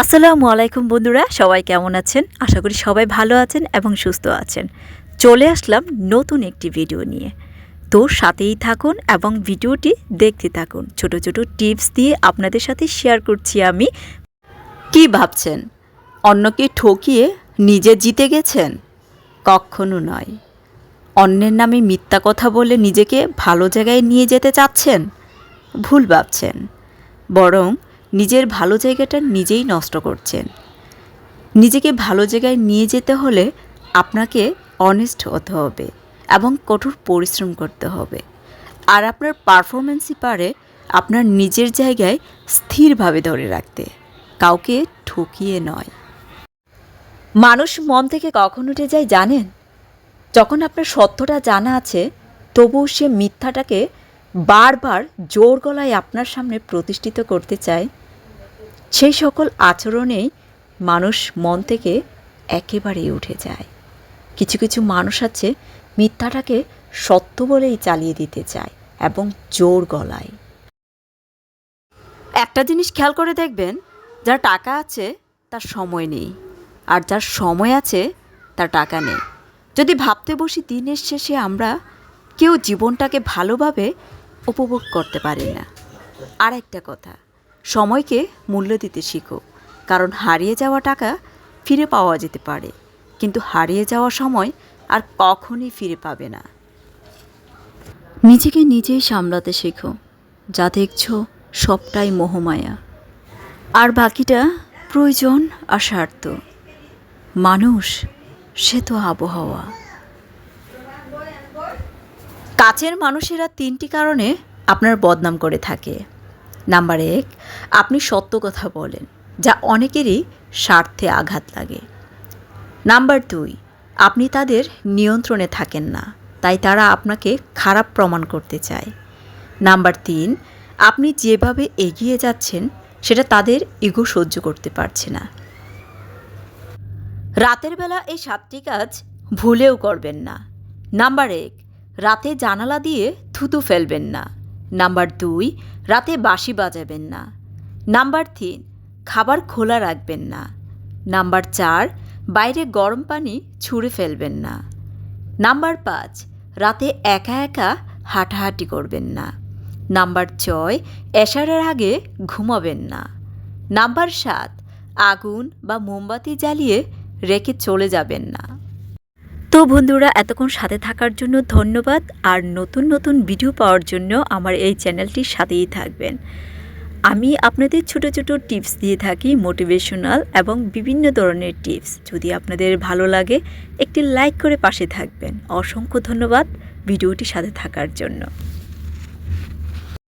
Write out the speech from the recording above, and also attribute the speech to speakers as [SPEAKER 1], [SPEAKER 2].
[SPEAKER 1] আসসালামু আলাইকুম বন্ধুরা, সবাই কেমন আছেন? আশা করি সবাই ভালো আছেন এবং সুস্থ আছেন। চলে আসলাম নতুন একটি ভিডিও নিয়ে। তো সাথেই থাকুন এবং ভিডিওটি দেখতে থাকুন। ছোট ছোট টিপস দিয়ে আপনাদের সাথে শেয়ার করছি আমি।
[SPEAKER 2] কি ভাবছেন? অন্যকে ঠকিয়ে নিজে জিতে গেছেন? কখনো নয়। অন্যের নামে মিথ্যা কথা বলে নিজেকে ভালো জায়গায় নিয়ে যেতে চাচ্ছেন? ভুল ভাবছেন। বরং নিজের ভালো জায়গাটা নিজেই নষ্ট করছেন। নিজেকে ভালো জায়গায় নিয়ে যেতে হলে আপনাকে অনেস্ট হতে হবে এবং কঠোর পরিশ্রম করতে হবে। আর আপনার পারফরমেন্সই পারে আপনার নিজের জায়গায় স্থিরভাবে ধরে রাখতে, কাউকে ঠকিয়ে নয়। মানুষ মন থেকে কখন উঠে যায় জানেন? যখন আপনার সত্যটা জানা আছে, তবুও সে মিথ্যাটাকে বারবার জোর গলায় আপনার সামনে প্রতিষ্ঠিত করতে চায় সেই সকল আচরণেই মানুষ মন থেকে একেবারেই উঠে যায়। কিছু কিছু মানুষ আছে মিথ্যাটাকে সত্য বলেই চালিয়ে দিতে চায় এবং জোর গলায়। একটা জিনিস খেয়াল করে দেখবেন, যার টাকা আছে, তার সময় নেই। আর যার সময় আছে, তার টাকা নেই। যদি ভাবতে বসি দিনের শেষে আমরা কেউ জীবনটাকে ভালোভাবে উপভোগ করতে পারি না। আর একটা কথা সময়কে মূল্য দিতে শিখো। কারণ হারিয়ে যাওয়া টাকা ফিরে পাওয়া যেতে পারে। কিন্তু হারিয়ে যাওয়া সময় আর কখনই ফিরে পাবে না। নিজেকে নিজেই সামলাতে শেখো, যা দেখছ সবটাই মোহমায়া। আর বাকিটা প্রয়োজন আর স্বার্থ। মানুষ, সে তো আবহাওয়া। কাছের মানুষেরা তিনটি কারণে আপনার বদনাম করে থাকে। নাম্বার এক, আপনি সত্য কথা বলেন, যা অনেকেরই স্বার্থে আঘাত লাগে। নাম্বার দুই, আপনি তাদের নিয়ন্ত্রণে থাকেন না, তাই তারা আপনাকে খারাপ প্রমাণ করতে চায়। নাম্বার তিন, আপনি যেভাবে এগিয়ে যাচ্ছেন, সেটা তাদের ইগো সহ্য করতে পারছে না। রাতের বেলা এই সাতটি কাজ ভুলেও করবেন না। নাম্বার এক, রাতে জানালা দিয়ে থুতু ফেলবেন না। নাম্বার দুই, রাতে বাঁশি বাজাবেন না। নাম্বার তিন, খাবার খোলা রাখবেন না। নাম্বার চার, বাইরে গরম পানি ছুঁড়ে ফেলবেন না। নাম্বার পাঁচ, রাতে একা একা হাঁটাহাঁটি করবেন না। নাম্বার ছয়, এশারের আগে ঘুমাবেন না। নাম্বার সাত, আগুন বা মোমবাতি জ্বালিয়ে রেখে চলে যাবেন না।
[SPEAKER 1] তো বন্ধুরা, এতক্ষণ সাথে থাকার জন্য ধন্যবাদ আর নতুন নতুন ভিডিও পাওয়ার জন্য আমার এই চ্যানেলটির সাথেই থাকবেন। আমি আপনাদের ছোট ছোট টিপস দিয়ে থাকি মোটিভেশনাল এবং বিভিন্ন ধরনের টিপস। যদি আপনাদের ভালো লাগে, একটি লাইক করে পাশে থাকবেন। অসংখ্য ধন্যবাদ ভিডিওটি সাথে থাকার জন্য।